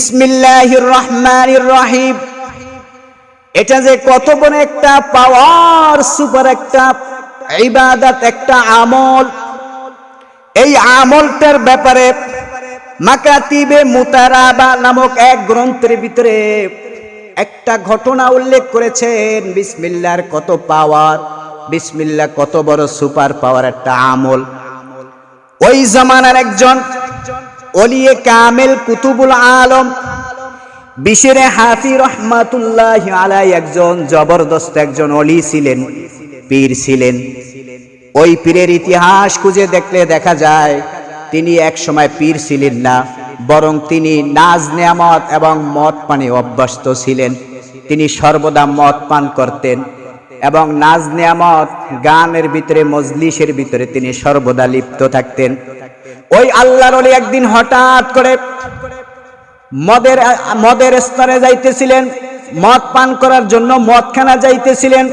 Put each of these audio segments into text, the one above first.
বিসমিল্লাহির রহমানির রহিম। এটা যে কত বড় একটা পাওয়ার, সুপার একটা ইবাদত, একটা আমল। এই আমলটার ব্যাপারে মাকাতিবে মুতারাবা নামক এক গ্রন্থের ভিতরে একটা ঘটনা উল্লেখ করেছেন, বিসমিল্লার কত পাওয়ার, বিসমিল্লা কত বড় সুপার পাওয়ার একটা আমল। ওই জামানার একজন অলিয়ে কামেল কুতুবুল আলম। বিশেরে হাফি রহমাতুল্লাহ আলাই একজন জবরদস্ত একজন অলি ছিলেন, পীর ছিলেন। ওই পীরের ইতিহাস খুঁজে দেখলে দেখা যায়, তিনি এক সময় পীর ছিলেন না, বরং তিনি নাজ নিয়ামত এবং মদ পানে অভ্যস্ত ছিলেন। তিনি সর্বদা মদ পান করতেন এবং নাজ নিয়ামত গানের ভিতরে, মজলিসের ভিতরে তিনি সর্বদা লিপ্ত থাকতেন। ওই আল্লাহর অলি একদিন হঠাৎ করে মদের মদের স্তরে যাইতেছিলেন, মদ পান করার জন্য মদখানা যাইতেছিলেন।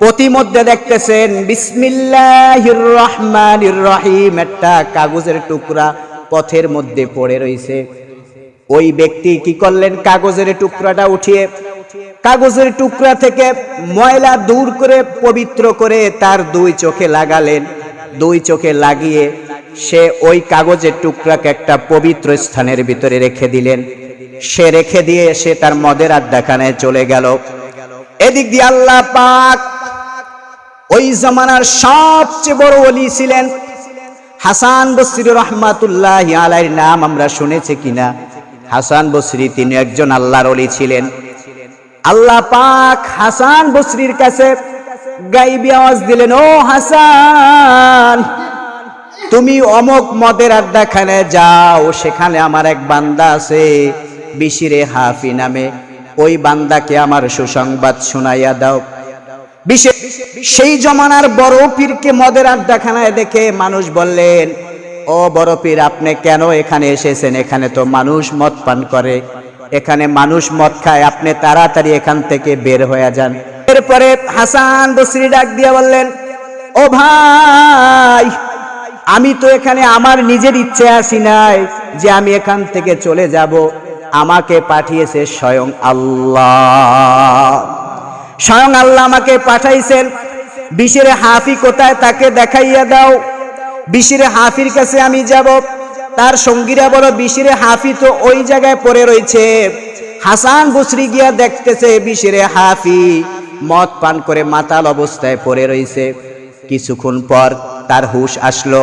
প্রতিমধ্যে দেখতেছেন, বিসমিল্লাহির রহমানির রহিম, একটা কাগজের টুকরা পথের মধ্যে পড়ে রইছে। ওই ব্যক্তি কি করলেন? কাগজের টুকরাটা উঠিয়ে, কাগজের টুকরা থেকে ময়লা দূর করে, পবিত্র করে তার দুই চোখে লাগালেন। দুই চোখে লাগিয়ে সে ওই কাগজের টুকরাকে একটা পবিত্র স্থানের ভিতরে রেখে দিলেন। সে রেখে দিয়ে সে তার মদের আড্ডাখানায় চলে গেল। এদিক দিয়ে আল্লাহ পাক ওই জামানার সবচেয়ে বড় অলি ছিলেন। হাসান বসরি রহমাতুল্লাহ আলাইর নাম আমরা শুনেছি কিনা? হাসান বসরি তিনি একজন আল্লাহর অলি ছিলেন। আল্লাহ পাক হাসান বসরির কাছে গাইবি আওয়াজ দিলেন, ও হাসান! তুমি অমক মদের আড্ডাখানে যাও, সেখানে আমার এক বান্দা আছে, বিশিরে হাফি নামে। ওই বান্দাকে আমার সুসংবাদ শোনাইয়া দাও। বিশেষ সেই জমানার বড় পীরকে মদের আড্ডাখানায় দেখে মানুষ বললেন, ও বড় পীর, আপনি কেন এখানে এসেছেন? এখানে তো মানুষ মদ পান করে। এখানে মানুষ মদ খায়। আপনি তাড়াতাড়ি এখান থেকে বের হয়ে যান। এরপরে হাসান বসরি ডাক দিয়ে বললেন, ও ভাই আমি তো এখানে আমার নিজের ইচ্ছে আসি নাই যে আমি এখান থেকে চলে যাব। আমাকে পাঠিয়েছে স্বয়ং আল্লাহ। স্বয়ং আল্লাহ আমাকে পাঠাইছেন। বিশেরে হাফি কোথায় তাকে দেখাইয়া দাও। বিশিরে হাফির কাছে আমি যাব। তার সঙ্গীরা বলো, বিশিরে হাফি তো ওই জায়গায় পড়ে রয়েছে। হাসান বসরি গিয়া দেখতেছে বিশিরে হাফি মদ পান করে মাতাল অবস্থায় পড়ে রয়েছে। কিছুক্ষণ পর তার হুশ আসলো।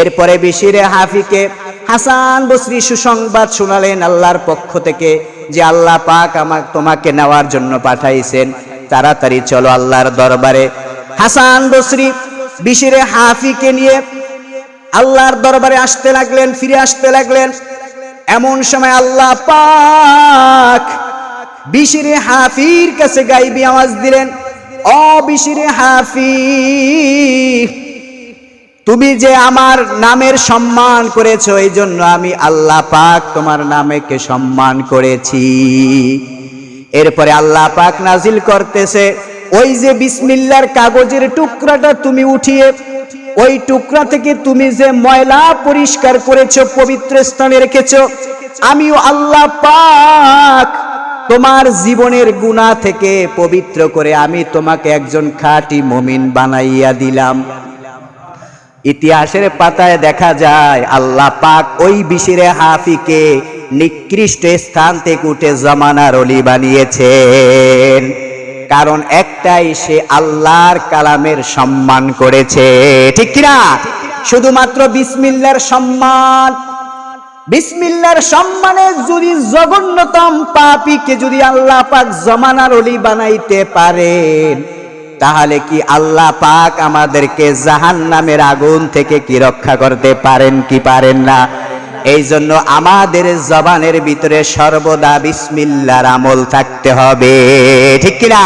এরপরে বিশিরে হাফিকে হাসান বসরি সুসংবাদ শোনালেন আল্লাহর পক্ষ থেকে যে আল্লাহ পাক আমাকে তোমাকে নেওয়ার জন্য পাঠাইছেন। তাড়াতাড়ি চলো আল্লাহর দরবারে। হাসান বসরি বিশিরে হাফিকে নিয়ে আল্লাহর দরবারে আসতে লাগলেন, ফিরে আসতে লাগলেন। এমন সময় আল্লাহ পাক বিশিরে হাফির কাছে গাইবি আওয়াজ দিলেন অ বিশিরে হাফি তুমি যে আমার নামের সম্মান করেছ, এই জন্য আমি আল্লাহ পাক তোমার নামেকে সম্মান করেছি। এরপরে আল্লাহ পাক নাজিল করতেছে, ওই যে বিসমিল্লার কাগজের টুকরাটা তুমি উঠিয়ে, ওই টুকরা থেকে তুমি যে ময়লা পরিষ্কার করেছ, পবিত্র স্থানে রেখেছো, আমিও আল্লাহ পাক তোমার জীবনের গুণা থেকে পবিত্র করে আমি তোমাকে একজন খাঁটি মমিন বানাইয়া দিলাম। ইতিহাসের পাতায় দেখা যায়, আল্লাহ পাক ওই বিশিরে হাফিকে নিকৃষ্ট স্থান থেকে উঠে জমানার অলি বানিয়েছেন। কারণ একটাই সে আল্লাহর কালামের সম্মান করেছে। ঠিক কিনা? শুধুমাত্র বিসমিল্লার সম্মান বিসমিল্লার সম্মানে যদি জঘন্যতম পাপীকে যদি আল্লাহ পাক জমানার অলি বানাইতে পারেন, তাহলে কি আল্লাহ পাক আমাদেরকে জাহান নামের আগুন থেকে কি রক্ষা করতে পারেন কি পারেন না? এই জন্য আমাদের জবানের ভিতরে সর্বদা বিসমিল্লার আমল থাকতে হবে। ঠিক কিনা?